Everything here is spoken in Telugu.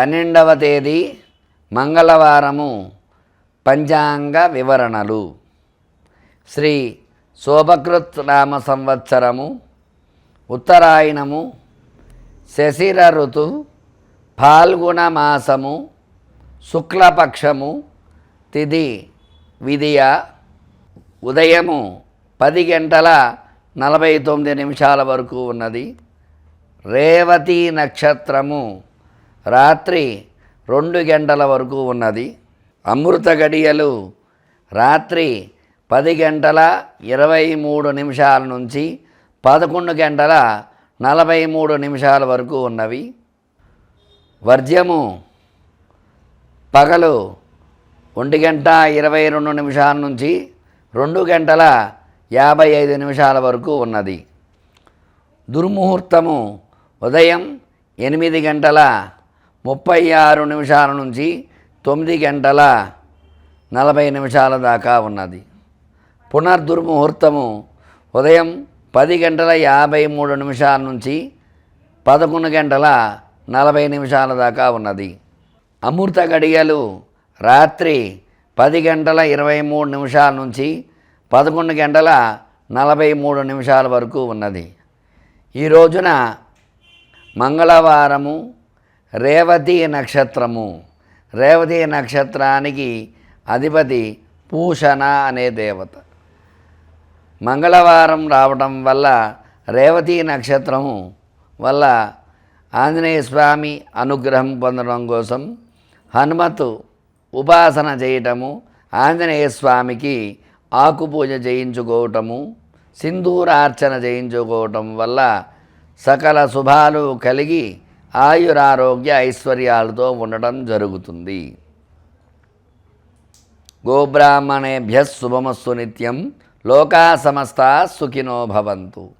పన్నెండవ తేదీ మంగళవారము. పంచాంగ వివరణలు. శ్రీ శోభకృత్ రామ సంవత్సరము ఉత్తరాయణము శశిర ఋతు ఫాల్గుణ మాసము శుక్లపక్షము తిథి విధియ ఉదయము పది గంటల నలభై తొమ్మిది నిమిషాల వరకు ఉన్నది. రేవతి నక్షత్రము రాత్రి రెండు గంటల వరకు ఉన్నది. అమృత గడియలు రాత్రి పది గంటల ఇరవై మూడు నిమిషాల నుంచి పదకొండు గంటల నలభై మూడు నిమిషాల వరకు ఉన్నవి. వర్జ్యము పగలు ఒంటి గంట ఇరవై రెండు నిమిషాల నుంచి రెండు గంటల యాభై ఐదు నిమిషాల వరకు ఉన్నది. దుర్ముహూర్తము ఉదయం ఎనిమిది గంటల ముప్పై ఆరు నిమిషాల నుంచి తొమ్మిది గంటల నలభై నిమిషాల దాకా ఉన్నది. పునర్దుర్ముహూర్తము ఉదయం పది గంటల యాభై మూడు నిమిషాల నుంచి పదకొండు గంటల నలభై నిమిషాల దాకా ఉన్నది. అమృత గడియలు రాత్రి పది గంటల ఇరవై మూడు నిమిషాల నుంచి పదకొండు గంటల నలభై మూడు నిమిషాల వరకు ఉన్నది. ఈ రోజున మంగళవారము రేవతి నక్షత్రము. రేవతి నక్షత్రానికి అధిపతి పూషణ అనే దేవత. మంగళవారం రావడం వల్ల రేవతి నక్షత్రము వల్ల ఆంజనేయ స్వామి అనుగ్రహం పొందడం కోసం హనుమతు ఉపాసన చేయటము ఆంజనేయ స్వామికి ఆకుపూజ చేయించుకోవటము సింధూరార్చన చేయించుకోవటం వల్ల సకల శుభాలు కలిగి ఆయురారోగ్య ఐశ్వర్యాలతో ఉండడం జరుగుతుంది. గోబ్రాహ్మణేభ్య శుభమస్సు నిత్యం లోకా సమస్త సుఖినో భవంతు.